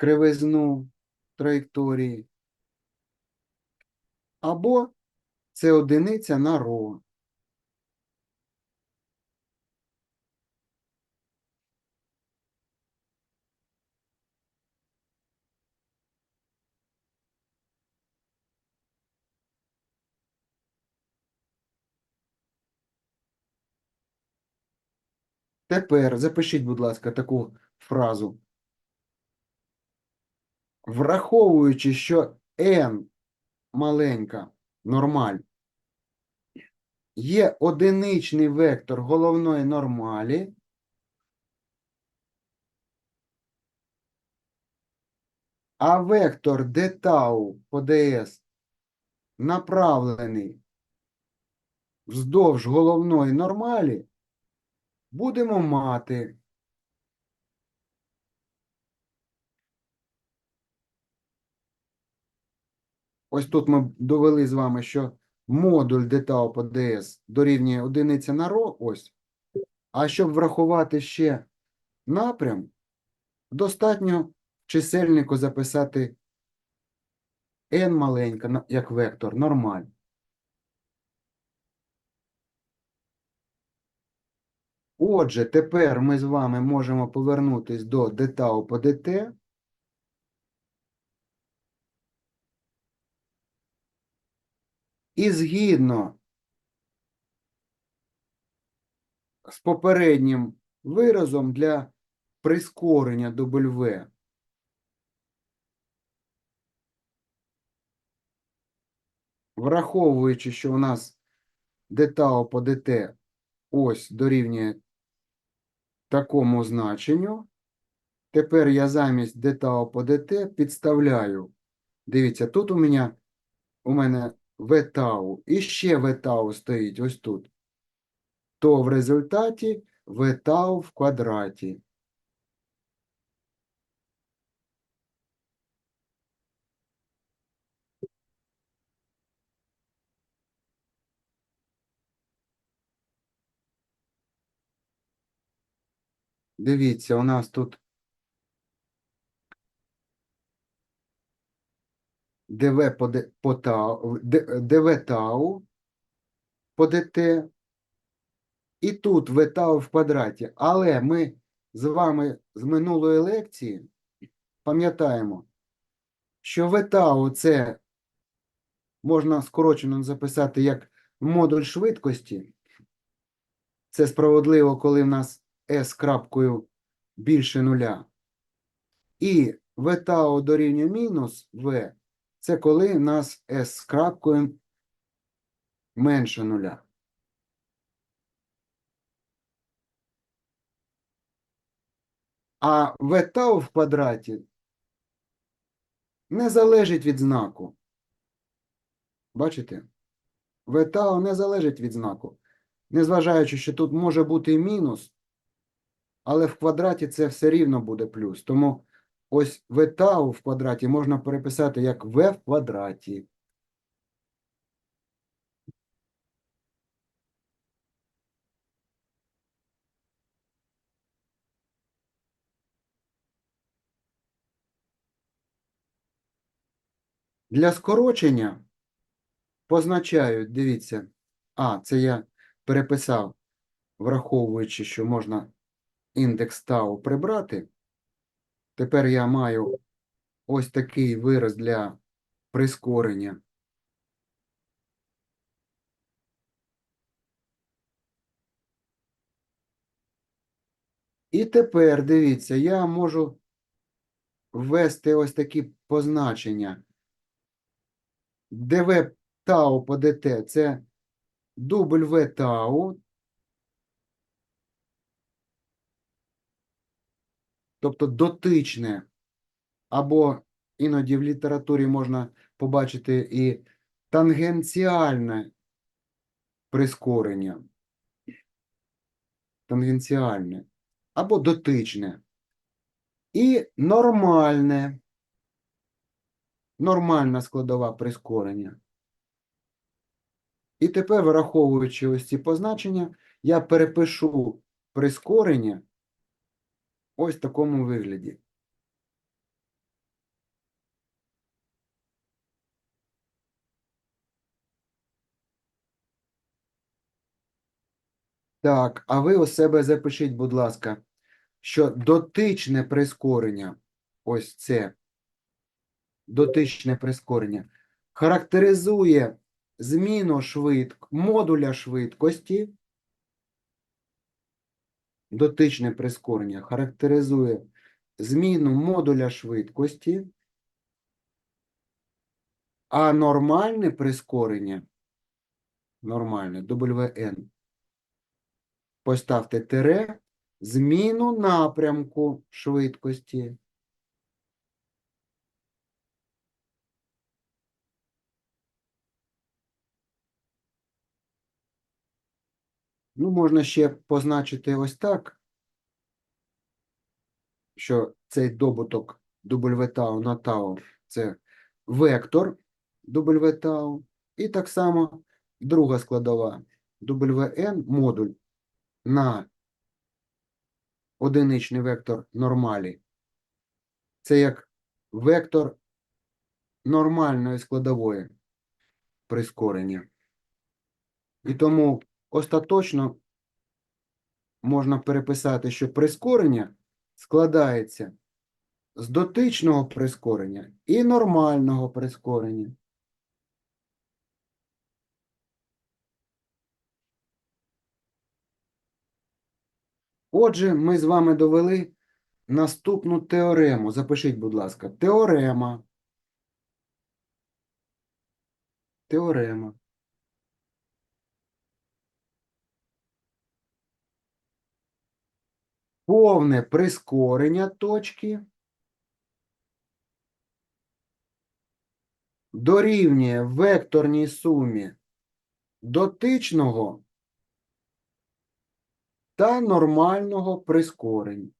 кривизну траєкторії. Або це одиниця на ро. Тепер запишіть, будь ласка, таку фразу. Враховуючи, що n маленька нормаль є одиничний вектор головної нормалі, а вектор d тау по ds направлений вздовж головної нормалі, будемо мати Ось тут ми довели з вами, що модуль d по ds дорівнює одиниця на ро, ось. А щоб врахувати ще напрям, достатньо чисельнику записати n маленька, як вектор, нормаль. Отже, тепер ми з вами можемо повернутись до d по dt. І згідно з попереднім виразом для прискорення W враховуючи, що у нас d по dt ось дорівнює такому значенню, тепер я замість d по dt підставляю. Дивіться, тут у мене, у мене v тау і ще v тау стоїть ось тут. То в результаті v тау в квадраті. Дивіться, у нас тут dv по, тау, д- dv тау по dt, і тут v тау в квадраті. Але ми з вами з минулої лекції пам'ятаємо, що v тау це можна скорочено записати як модуль швидкості. Це справедливо, коли в нас s крапкою більше нуля. І v тау дорівнює мінус v, це коли в нас s з крапкою менше нуля. А v тау в квадраті не залежить від знаку. Бачите? v тау не залежить від знаку. Незважаючи, що тут може бути мінус, але в квадраті це все рівно буде плюс. Тому ось v тау в квадраті можна переписати як v в квадраті. Для скорочення позначають, дивіться, а, це я переписав, враховуючи, що можна індекс тау прибрати. Тепер я маю ось такий вираз для прискорення. І тепер, дивіться, я можу ввести ось такі позначення. dv тау по dt – це v тау, тобто дотичне, або іноді в літературі можна побачити і тангенціальне прискорення. Тангенціальне або дотичне. І нормальне. Нормальна складова прискорення. І тепер, враховуючи ось ці позначення, я перепишу прискорення ось в такому вигляді. Так, а ви у себе запишіть, будь ласка, що дотичне прискорення, ось це, дотичне прискорення, характеризує зміну швидк, модуля швидкості Дотичне прискорення характеризує зміну модуля швидкості, а нормальне прискорення, нормальне, WN, поставте тире, зміну напрямку швидкості. Ну, можна ще позначити ось так, що цей добуток W на тау – це вектор W тау. І так само друга складова WN модуль на одиничний вектор нормалі. Це як вектор нормальної складової прискорення. І тому остаточно можна переписати, що прискорення складається з дотичного прискорення і нормального прискорення. Отже, ми з вами довели наступну теорему. Запишіть, будь ласка, теорема. Теорема. Повне прискорення точки дорівнює векторній сумі дотичного та нормального прискорень.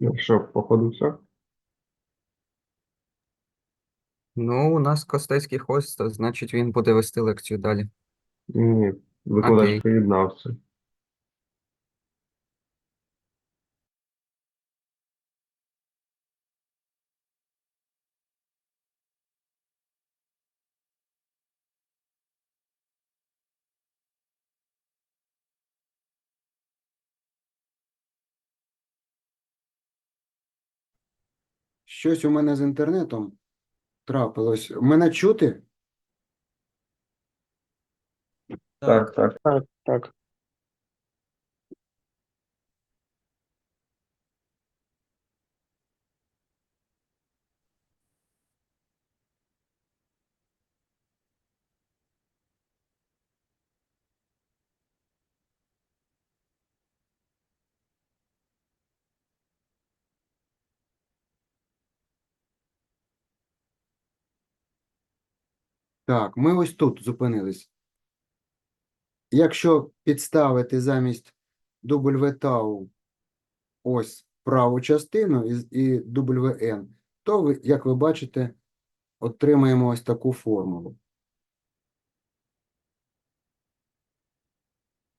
Ну що, походу все? Ну, у нас Костецький хост, значить він буде вести лекцію далі. Ні, викладач Окей. приєднався. Щось у мене з інтернетом трапилось. Мене чути? Так, так. Так, так. Так, ми ось тут зупинились. Якщо підставити замість W ось праву частину і, і WN, то, ви, як ви бачите, отримаємо ось таку формулу.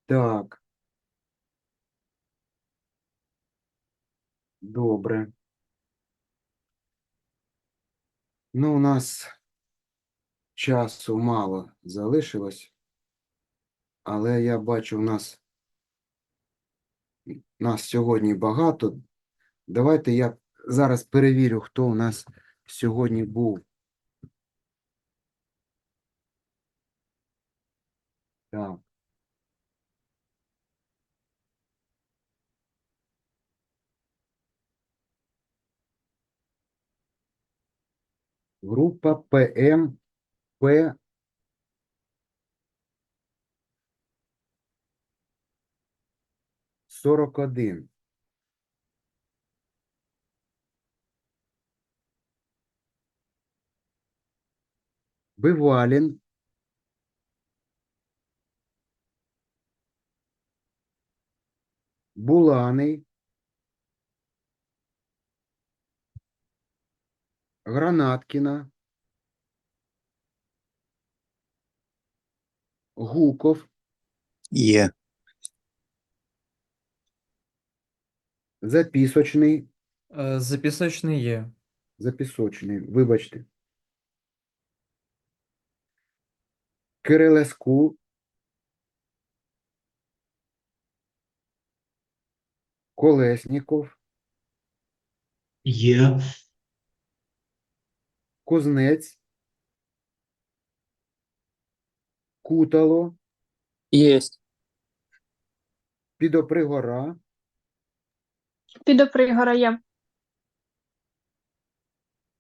Так. Добре. Ну, у нас часу мало залишилось, але я бачу, у нас, нас сьогодні багато. Давайте я зараз перевірю, хто у нас сьогодні був. Так. Група ПМ П сорок один. Бивалін. Буланий. Гранаткіна. Гуков. Є. Запісочний. Е, Запісочний є. Запісочний, вибачте. Кирилеску. Колесніков. Є. Кузнець. Кутало. Єсть. Підопригора. Підопригора є.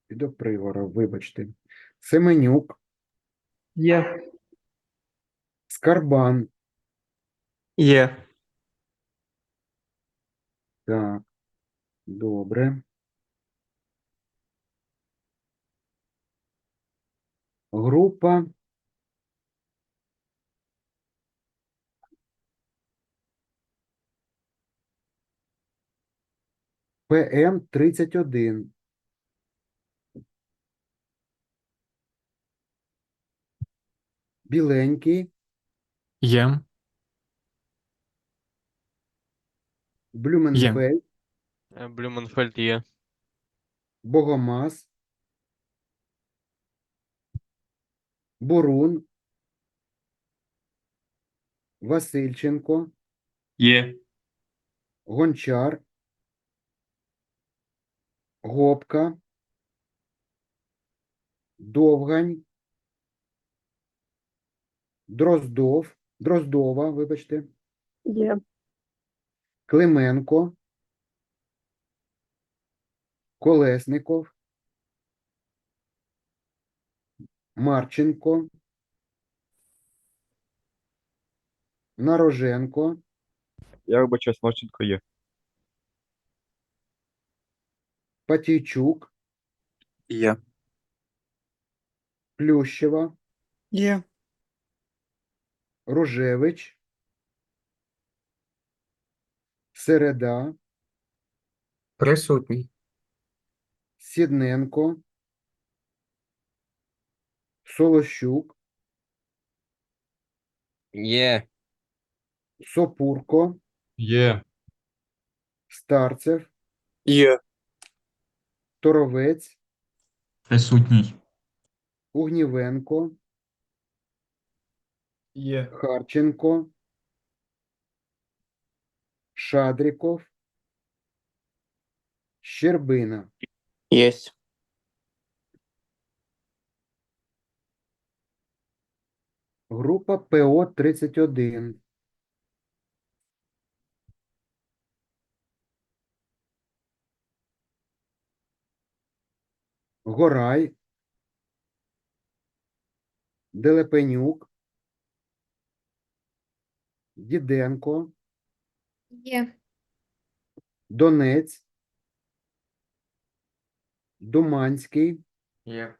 Підопригора, вибачте. Семенюк. Є. Скарбан. Є. Так. Добре. Група. ПМ 31. Біленький, Є. Блюменфельд, Е, Блюменфельд є. Богомаз, Бурун, Васильченко, Є. Гончар, Гопка, Довгань, Дроздов, Дроздова, вибачте, Є. Клименко, Колесников, Марченко, Нароженко, Я вибачаюсь, Марченко є. Патійчук, Є. Плющева, Є. Ружевич, Середа, Присутній. Сідненко, Солощук, Є. Сопурко, Є. Старцев, Є. Торовець, Присутній. Угнівенко, Є. Харченко, Шадріков, Щербина. Єсть. Група ПО 31. Горай, Делепенюк, Діденко, Є. Донець, Думанський, Є.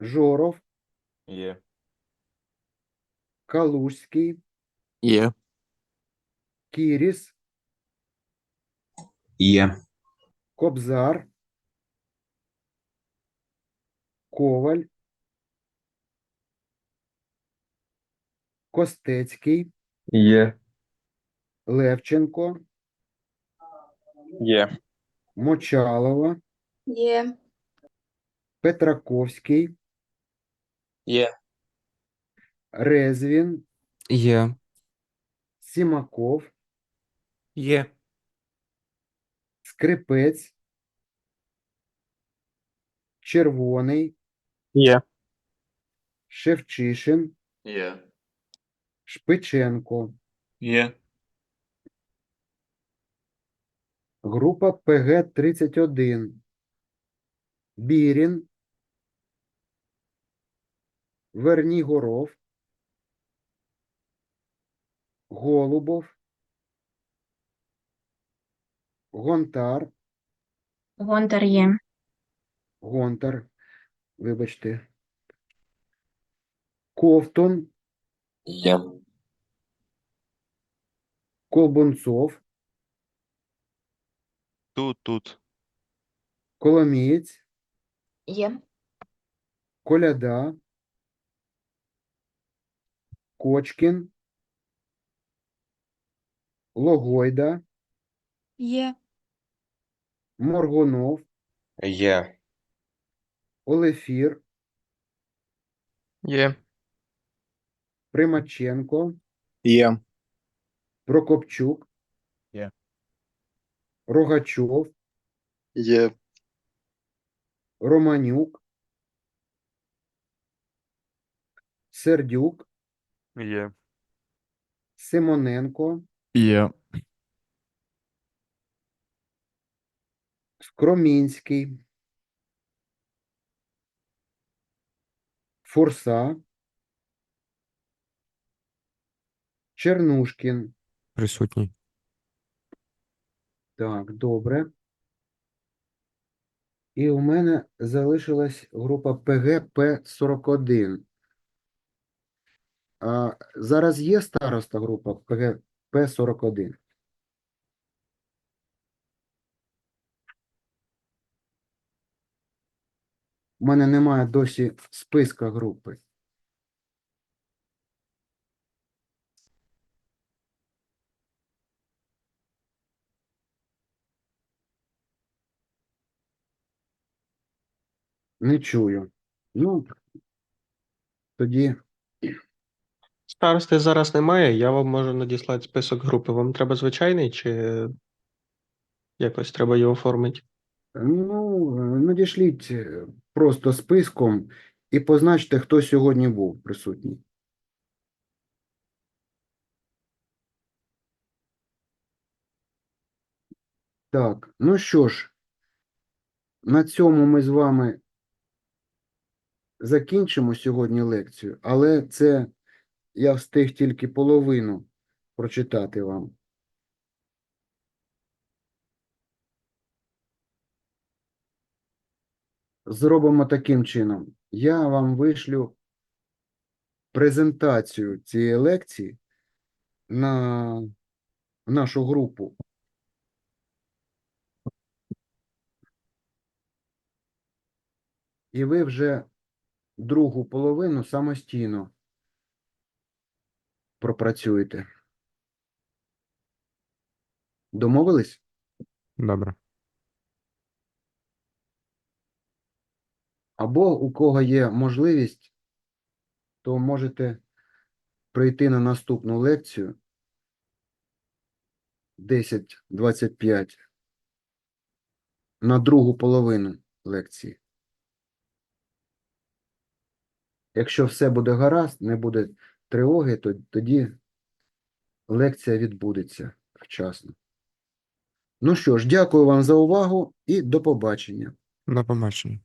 Жоров, Є. Калужський, Є. Кіріс, Є. Кобзар, Коваль, Костецький, Є. Левченко, Є. Мочалова, Є. Петраковський, Є. Резвін, Є. Сімаков, Є. Скрипець, Червоний, Є. Шевчишин, Є. Шпиченко, Є. група ПГ-31, Бірін, Вернігоров, Голубов, Гонтар, Гонтар є. Гонтар, вибачте, Ковтун, Є. Колбунцов, Тут, тут. Коломієць, Є. Коляда, Кочкін, Логойда, Є. Моргунов, Є. Олефір, Є. Примаченко, Є. Прокопчук, Є. Рогачов, Є. Романюк, Сердюк, Є. Симоненко, Є. Скромінський, Фурса, Чернушкін. Присутній. Так, добре. І у мене залишилась група ПГ-П41. А зараз є староста група ПГ-П41? У мене немає досі списка групи. Не чую. Ну, тоді Старости зараз немає, я вам можу надіслати список групи. Вам треба звичайний чи якось треба його оформити? Ну, надішліть е, просто списком і позначте, хто сьогодні був присутній. Так, ну що ж, на цьому ми з вами закінчимо сьогодні лекцію, але це я встиг тільки половину прочитати вам. Зробимо таким чином. Я вам вишлю презентацію цієї лекції на нашу групу. І ви вже другу половину самостійно пропрацюєте. Домовились? Добре. Або у кого є можливість, то можете прийти на наступну лекцію 10.25 на другу половину лекції. Якщо все буде гаразд, не буде тривоги, то тоді лекція відбудеться вчасно. Ну що ж, дякую вам за увагу і до побачення. До побачення.